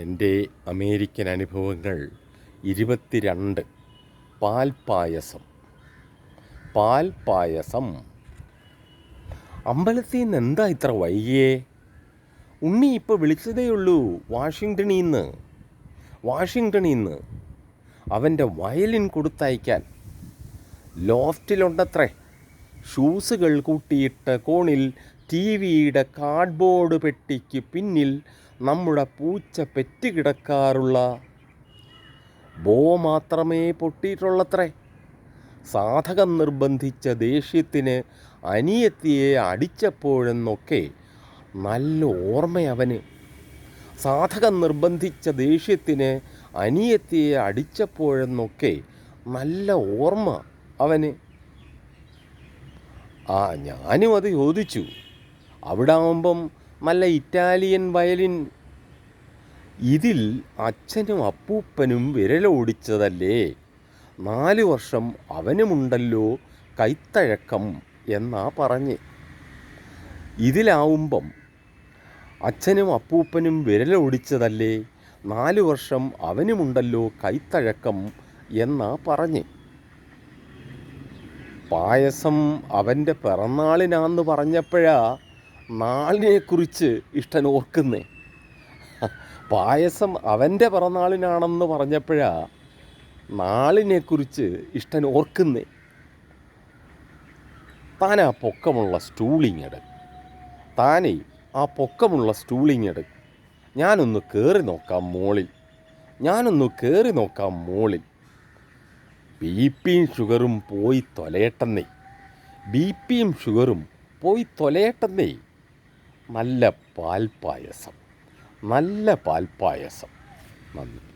എന്റെ അമേരിക്കൻ അനുഭവങ്ങൾ. ഇരുപത്തിരണ്ട്. പാൽപ്പായസം പാൽപ്പായസം അമ്പലത്തിൽ നിന്ന് എന്താ ഇത്ര വൈകിയേ? ഉണ്ണി ഇപ്പോൾ വിളിച്ചതേ ഉള്ളൂ. വാഷിങ്ടണിൽ നിന്ന്. വാഷിങ്ടണിൽ നിന്ന്. അവന്റെ വയലിൻ കൊടുത്തയക്കാൻ. ലോഫ്റ്റിലുണ്ടത്രേ. ഷൂസുകൾ കൂട്ടിയിട്ട് കോണിൽ ടി വിയുടെ കാർഡ്ബോർഡ് പെട്ടിക്ക് പിന്നിൽ നമ്മുടെ പൂച്ച പെറ്റുകിടക്കാറുള്ള ബോ മാത്രമേ പൊട്ടിയിട്ടുള്ളത്രേ. സാധകം നിർബന്ധിച്ച ദേഷ്യത്തിന് അനിയത്തിയെ അടിച്ചപ്പോഴെന്നൊക്കെ നല്ല ഓർമ്മ അവന് സാധകം നിർബന്ധിച്ച ദേഷ്യത്തിന് അനിയത്തിയെ അടിച്ചപ്പോഴെന്നൊക്കെ നല്ല ഓർമ്മ അവന്. ആ ഞാനും അത് ചോദിച്ചു. അവിടെ ആകുമ്പം നല്ല ഇറ്റാലിയൻ വയലിൻ. ഇതിൽ അച്ഛനും അപ്പൂപ്പനും വിരലോടിച്ചതല്ലേ? നാല് വർഷം അവനുമുണ്ടല്ലോ കൈത്തഴക്കം എന്നാ പറഞ്ഞ്. ഇതിലാവുമ്പം അച്ഛനും അപ്പൂപ്പനും വിരലോടിച്ചതല്ലേ? നാല് വർഷം അവനുമുണ്ടല്ലോ കൈത്തഴക്കം എന്നാ പറഞ്ഞ്. പായസം അവന്റെ പിറന്നാളിനാന്ന് പറഞ്ഞപ്പോഴാ നാളിനെക്കുറിച്ച് ഇഷ്ടൻ ഓർക്കുന്നേ. പായസം അവന്റെ പിറന്നാളിനാണെന്ന് പറഞ്ഞപ്പോഴാ നാളിനെക്കുറിച്ച് ഇഷ്ടൻ ഓർക്കുന്നേ. താൻ ആ പൊക്കമുള്ള സ്റ്റൂളിങ് എടു. താനേ ആ പൊക്കമുള്ള സ്റ്റൂളിങ് എടു. ഞാനൊന്ന് കയറി നോക്കാം മോളിൽ. ഞാനൊന്ന് കയറി നോക്കാം മോളിൽ. ബി പിയും ഷുഗറും പോയി തൊലയട്ടെന്നേ. ബി പിയും ഷുഗറും പോയി തൊലയട്ടെന്നേ. നല്ല പാൽപ്പായസം നല്ല പാൽപ്പായസം നന്ദി.